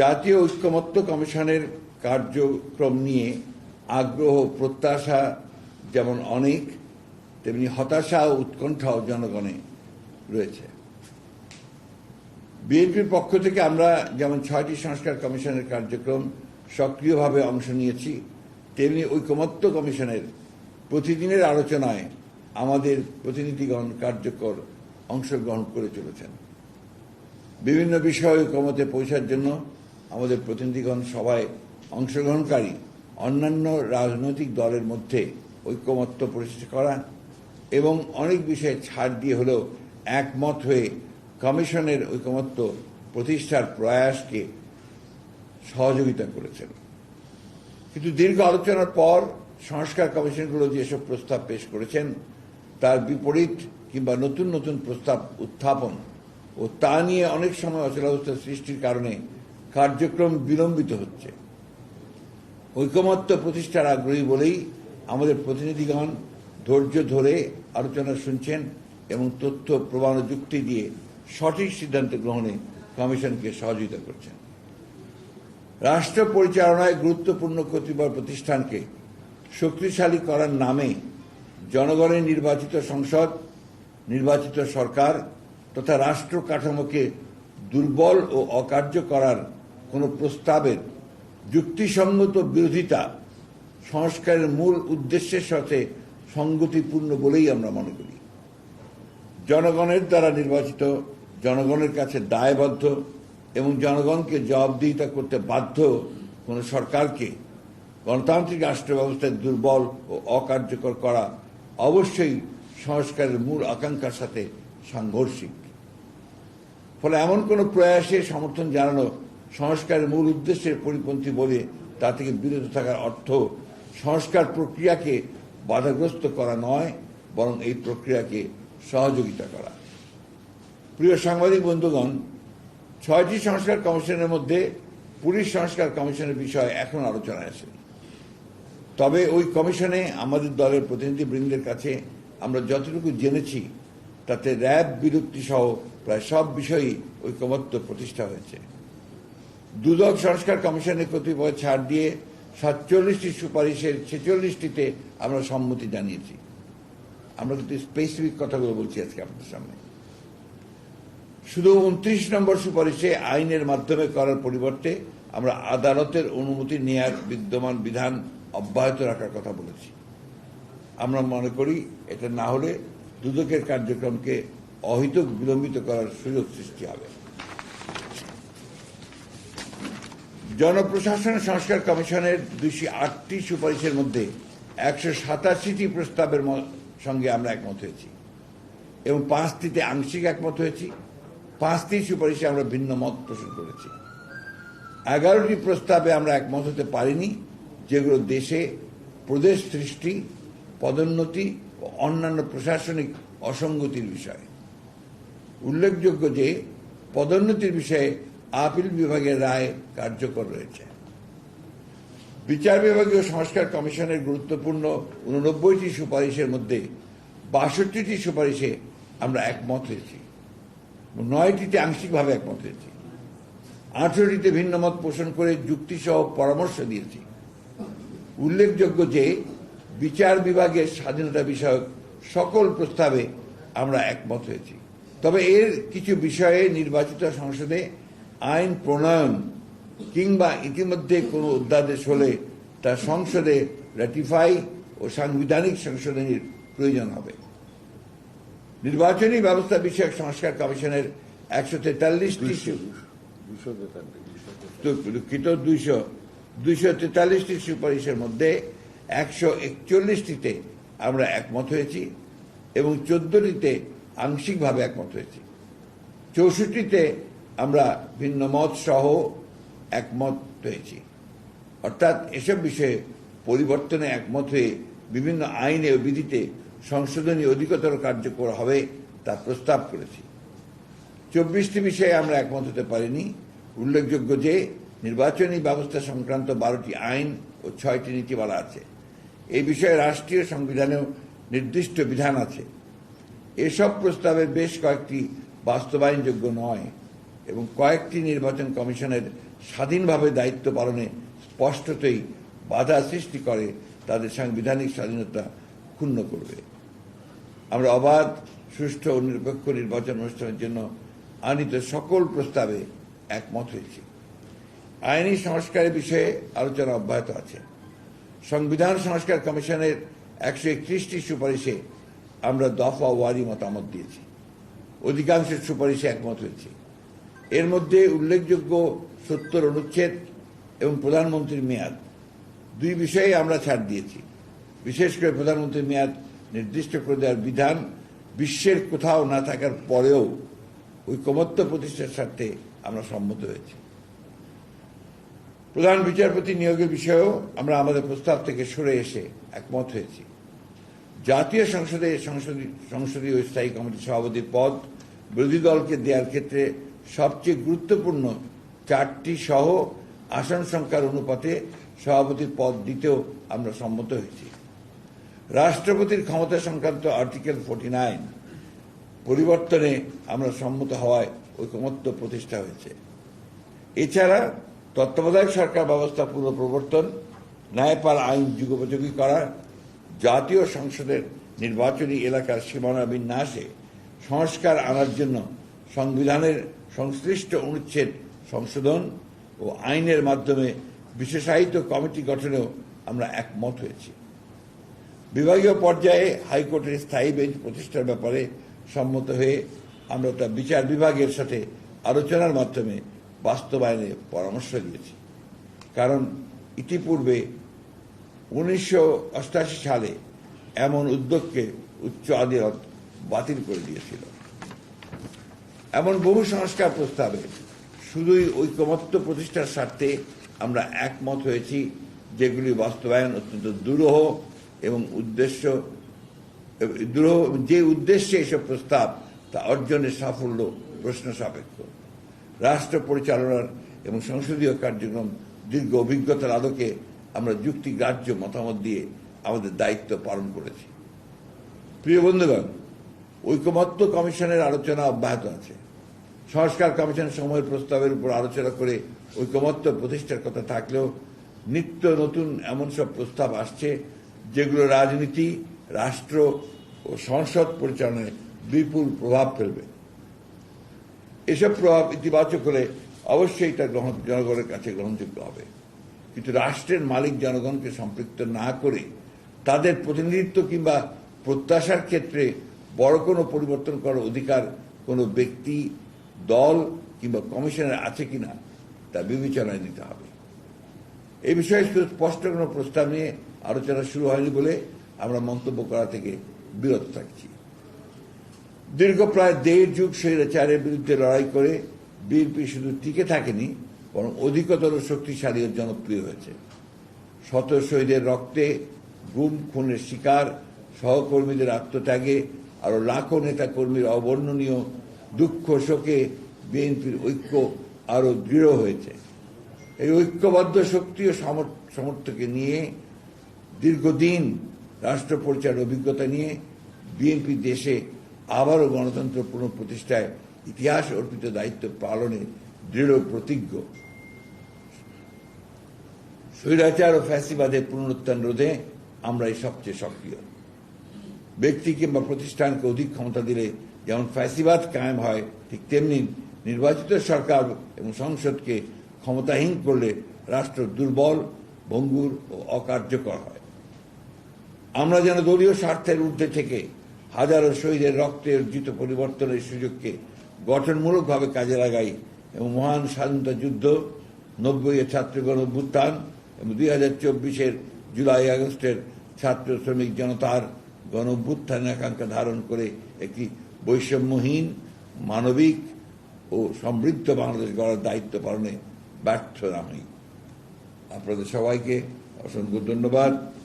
জাতীয় ঐক্যমত্য কমিশনের কার্যক্রম নিয়ে আগ্রহ, প্রত্যাশা যেমন অনেক, তেমনি হতাশা ও উৎকণ্ঠাও জনগণে রয়েছে। বিএনপির পক্ষ থেকে আমরা যেমন ছয়টি সংস্কার কমিশনের কার্যক্রম সক্রিয়ভাবে অংশ নিয়েছি, তেমনি ঐকমত্য কমিশনের প্রতিদিনের আলোচনায় আমাদের প্রতিনিধিগণ কার্যকর অংশগ্রহণ করে চলেছেন। বিভিন্ন বিষয়ে ঐকমতে পৌঁছার জন্য আমাদের প্রতিনিধিগণ সভায় অংশগ্রহণকারী অন্যান্য রাজনৈতিক দলের মধ্যে ঐক্যমত্য প্রতিষ্ঠা করা এবং অনেক বিষয়ে ছাড় দিয়ে হলেও একমত হয়ে কমিশনের ঐকমত্য প্রতিষ্ঠার প্রয়াসকে সহযোগিতা করেছেন। কিন্তু দীর্ঘ আলোচনার পর সংস্কার কমিশনগুলো যেসব প্রস্তাব পেশ করেছেন, তার বিপরীত কিংবা নতুন নতুন প্রস্তাব উত্থাপন ও তা নিয়ে অনেক সময় অচলাবস্থা সৃষ্টির কারণে কার্যক্রম বিলম্বিত হচ্ছে। ঐকমত্য প্রতিষ্ঠার আগ্রহী বলেই আমাদের প্রতিনিধিগণ ধৈর্য ধরে আলোচনা শুনছেন এবং তথ্য, প্রমাণ যুক্তি দিয়ে সঠিক সিদ্ধান্ত গ্রহণে কমিশনকে সহযোগিতা করছেন। রাষ্ট্র পরিচালনায় গুরুত্বপূর্ণ কতিপয় প্রতিষ্ঠানকে শক্তিশালী করার নামে জনগণের নির্বাচিত সংসদ, নির্বাচিত সরকার তথা রাষ্ট্র কাঠামোকে দুর্বল ও অকার্য করার কোনো প্রস্তাবের যুক্তিসঙ্গত বিরোধিতা সংস্কারের মূল উদ্দেশ্যের সাথে সংগতিপূর্ণ বলেই আমরা মনে করি। জনগণের দ্বারা নির্বাচিত, জনগণের কাছে দায়বদ্ধ এবং জনগণকে জবাবদিহিতা করতে বাধ্য কোন সরকারকে গণতান্ত্রিক রাষ্ট্র ব্যবস্থায় দুর্বল ও অকার্যকর করা অবশ্যই সংস্কারের মূল আকাঙ্ক্ষার সাথে সাংঘর্ষিক। ফলে এমন কোনো প্রয়াসে সমর্থন জানানো সংস্কারের মূল উদ্দেশ্যের পরিপন্থী বলে তা থেকে বিরত থাকার অর্থ সংস্কার প্রক্রিয়াকে বাধাগ্রস্ত করা নয়, বরং এই প্রক্রিয়াকে সহযোগিতা করা। প্রিয় সাংবাদিক বন্ধুগণ, ছয়টি সংস্কার কমিশনের মধ্যে পুলিশ সংস্কার কমিশনের বিষয়ে এখন আলোচনায় আছে। তবে ওই কমিশনে আমাদের দলের প্রতিনিধিবৃন্দের কাছে আমরা যতটুকু জেনেছি, তাতে র্যাব বিলুপ্তি সহ প্রায় সব বিষয়ই ঐকমত্য প্রতিষ্ঠা হয়েছে। দুদক সংস্কার কমিশনের কতিপয় ছাড় দিয়ে সাতচল্লিশটি সুপারিশের ছেচল্লিশটিতে আমরা সম্মতি জানিয়েছি। আমরা কিন্তু স্পেসিফিক কথাগুলো বলছি আজকে আপনাদের সামনে। শুধু উনত্রিশ নম্বর সুপারিশে আইনের মাধ্যমে করার পরিবর্তে আমরা আদালতের অনুমতি নেয়ার বিদ্যমান বিধান অব্যাহত রাখার কথা বলেছি। আমরা মনে করি এটা না হলে দুদকের কার্যক্রমকে অহিতক বিলম্বিত করার সুযোগ সৃষ্টি হবে। জনপ্রশাসন সংস্কার কমিশনের দুইশো আটটি সুপারিশের মধ্যে একশো সাতাশিটি প্রস্তাবের সঙ্গে আমরা একমত হয়েছি। এবং পাঁচটিতে আংশিক একমত হয়েছি। পাঁচটি সুপারিশে আমরা ভিন্ন মত পোষণ করেছি। এগারোটি প্রস্তাবে আমরা একমত হতে পারিনি, যেগুলো দেশে প্রদেশ সৃষ্টি, পদোন্নতি ও অন্যান্য প্রশাসনিক অসঙ্গতির বিষয়। উল্লেখযোগ্য যে, পদোন্নতির বিষয়ে আপিল বিভাগের রায় কার্যকর রয়েছে। বিচার বিভাগীয় সংস্কার কমিশনের গুরুত্বপূর্ণ উননব্বইটি সুপারিশের মধ্যে বাষট্টিটি সুপারিশে আমরা একমত হয়েছি। নয়টিতে আংশিকভাবে একমত হয়েছি। আঠারোটিতে ভিন্ন মত পোষণ করে যুক্তিসহ পরামর্শ দিয়েছি। উল্লেখযোগ্য যে বিচার বিভাগের স্বাধীনতা বিষয়ক সকল প্রস্তাবে আমরা একমত হয়েছি। তবে এর কিছু বিষয়ে নির্বাচিত সংসদে আইন প্রণয়ন কিংবা ইতিমধ্যে কোনো অধ্যাদেশ হলে তা সংসদে র্যাটিফাই ও সাংবিধানিক সংশোধনীর প্রয়োজন হবে। নির্বাচনী ব্যবস্থা বিষয়ক সংস্কার কমিশনের একশো তেতাল্লিশটি দুঃখিত দুইশো দুইশো তেতাল্লিশটি সুপারিশের মধ্যে একশো একচল্লিশটিতে আমরা একমত হয়েছি এবং চোদ্দটিতে আংশিকভাবে একমত হয়েছি। চৌষট্টিতে আমরা ভিন্ন মত সহ একমত হয়েছি। অর্থাৎ এসব বিষয়ে পরিবর্তনে একমত হয়ে বিভিন্ন আইনে ও বিধিতে সংশোধনী অধিকতর কার্যকর হবে তা প্রস্তাব করেছি। চব্বিশটি বিষয়ে আমরা একমত হতে পারিনি। উল্লেখযোগ্য যে নির্বাচনী ব্যবস্থা সংক্রান্ত বারোটি আইন ও ছয়টি নীতিমালা আছে। এই বিষয়ে রাষ্ট্রীয় সংবিধানেও নির্দিষ্ট বিধান আছে। এসব প্রস্তাবের বেশ কয়েকটি বাস্তবায়নযোগ্য নয়। এবং কয়েকটি নির্বাচন কমিশনের স্বাধীনভাবে দায়িত্ব পালনে স্পষ্টতই বাধা সৃষ্টি করে, তাদের সাংবিধানিক স্বাধীনতা ক্ষুণ্ণ করবে। আমরা অবাধ, সুষ্ঠু ও নিরপেক্ষ নির্বাচন অনুষ্ঠানের জন্য আনিত সকল প্রস্তাবে একমত হয়েছি। আইনি সংস্কারের বিষয়ে আলোচনা অব্যাহত আছে। সংবিধান সংস্কার কমিশনের একশো একত্রিশটি সুপারিশে আমরা দফা ওয়ারি মতামত দিয়েছি। অধিকাংশের সুপারিশে একমত হয়েছি। এর মধ্যে উল্লেখযোগ্য সত্তর অনুচ্ছেদ এবং প্রধানমন্ত্রীর মেয়াদ। দুই বিষয়ে আমরা ছাড় দিয়েছি। বিশেষ করে প্রধানমন্ত্রীর মেয়াদ নির্দিষ্ট করে দেওয়ার বিধান বিশ্বের কোথাও না থাকার পরেও ঐকমত্য প্রতিষ্ঠার স্বার্থে আমরা সম্মত হয়েছি। প্রধান বিচারপতি নিয়োগের বিষয়েও আমরা আমাদের প্রস্তাব থেকে সরে এসে একমত হয়েছি। জাতীয় সংসদে সংসদী- সংসদীয় স্থায়ী কমিটির সভাপতির পদ বিরোধী দলকে দেওয়ার ক্ষেত্রে সবচেয়ে গুরুত্বপূর্ণ চারটি সহ আসন সংখ্যার অনুপাতে সভাপতির পদ দিতেও আমরা সম্মত হয়েছি। রাষ্ট্রপতির ক্ষমতা সংক্রান্ত আর্টিকেল ফোর্টি নাইন পরিবর্তনে আমরা সম্মত হওয়ায় ঐকমত্য প্রতিষ্ঠা হয়েছে। এছাড়া তত্ত্বাবধায়ক সরকার ব্যবস্থা পুনঃপ্রবর্তন ন্যায়পাল আইন যুগোপযোগী করা, জাতীয় সংসদের নির্বাচনী এলাকার সীমানা বিন্যাসে সংস্কার আনার জন্য সংবিধানের সংশ্লিষ্ট অনুচ্ছেদ, সংশোধন ও আইনের মাধ্যমে বিশেষায়িত কমিটি গঠনেও আমরা একমত হয়েছি। বিভাগীয় পর্যায়ে হাইকোর্টের স্থায়ী বেঞ্চ প্রতিষ্ঠার ব্যাপারে সম্মত হয়ে আমরা তা বিচার বিভাগের সাথে আলোচনার মাধ্যমে বাস্তবায়নে পরামর্শ দিয়েছি। কারণ ইতিপূর্বে উনিশশো সালে এমন উদ্যোগকে উচ্চ আদালত বাতিল করে দিয়েছিল। এমন বহু সংস্কার প্রস্তাবে শুধুই ঐকমত্য প্রতিষ্ঠার স্বার্থে আমরা একমত হয়েছি, যেগুলি বাস্তবায়ন অত্যন্ত দুরূহ এবং উদ্দেশ্য, দুরূহ যে উদ্দেশ্যে এসব প্রস্তাব, তা অর্জনের সাফল্য প্রশ্ন সাপেক্ষ। রাষ্ট্র পরিচালনার এবং সংসদীয় কার্যক্রম দীর্ঘ অভিজ্ঞতার আলোকে আমরা যুক্তিগ্রাহ্য মতামত দিয়ে আমাদের দায়িত্ব পালন করেছি। প্রিয় বন্ধুগণ ঐকমত্য কমিশনের আলোচনা অব্যাহত আছে। সংস্কার কমিশন সময়ের প্রস্তাবের উপর আলোচনা করে ঐকমত্য প্রতিষ্ঠার কথা থাকলেও নিত্য নতুন এমন সব প্রস্তাব আসছে যেগুলো রাজনীতি, রাষ্ট্র ও সংসদ পরিচালনায় বিপুল প্রভাব ফেলবে। এসব প্রভাব ইতিবাচক হলে অবশ্যই তা গ্রহণ, জনগণের কাছে গ্রহণযোগ্য হবে। কিন্তু রাষ্ট্রের মালিক জনগণকে সম্পৃক্ত না করে তাদের প্রতিনিধিত্ব কিংবা প্রত্যাশার ক্ষেত্রে বড় কোনো পরিবর্তন করার অধিকার কোনো ব্যক্তি, দল কিংবা কমিশনের আছে কিনা তা বিবেচনায় নিতে হবে। এই বিষয়ে স্পষ্ট কোনো প্রস্তাব নিয়ে আলোচনা শুরু হয়নি বলে আমরা মন্তব্য করা থেকে বিরত থাকছি। দীর্ঘ প্রায় দেড় যুগ স্বৈরাচারের বিরুদ্ধে লড়াই করে বিএনপি শুধু টিকে থাকেনি, বরং অধিকতর শক্তিশালী ও জনপ্রিয় হয়েছে। শত শহীদের রক্তে, গুম, খুনের শিকার, সহকর্মীদের আত্মত্যাগে আরও লাখো নেতা কর্মীর অবর্ণনীয় দুঃখ, শোকে বিএনপির ঐক্য আরও দৃঢ় হয়েছে। এই ঐক্যবদ্ধ শক্তি ও সমর্থকে নিয়ে দীর্ঘদিন রাষ্ট্র পরিচালনার অভিজ্ঞতা নিয়ে বিএনপি দেশে আবারও গণতন্ত্র পুনঃপ্রতিষ্ঠায় ইতিহাস অর্পিত দায়িত্ব পালনে দৃঢ় প্রতিজ্ঞ। স্বৈরাচার ও ফ্যাসিবাদের পুনরুত্থান রোধে আমরাই সবচেয়ে সক্রিয়। ব্যক্তি কিংবা প্রতিষ্ঠানকে অধিক ক্ষমতা দিলে যেমন ফ্যাসিবাদ কায়েম হয়, ঠিক তেমনি নির্বাচিত সরকার এবং সংসদকে ক্ষমতাহীন করলে রাষ্ট্র দুর্বল, ভঙ্গুর ও অকার্যকর হয়। আমরা যেন দলীয় স্বার্থের ঊর্ধ্বে থেকে হাজারো শহীদের রক্তে অর্জিত পরিবর্তনের সুযোগকে গঠনমূলকভাবে কাজে লাগাই এবং মহান স্বাধীনতা যুদ্ধ নব্বই এর ছাত্র গণ অভ্যুত্থান এবং দুই হাজার চব্বিশের জুলাই আগস্টের ছাত্র শ্রমিক জনতার গণ আকাঙ্ক্ষা ধারণ করে একটি বৈষম্যহীন, মানবিক ও সমৃদ্ধ বাংলাদেশ গড়ার দায়িত্ব পালনে ব্যর্থ না হই। আপনাদের সবাইকে অসংখ্য ধন্যবাদ।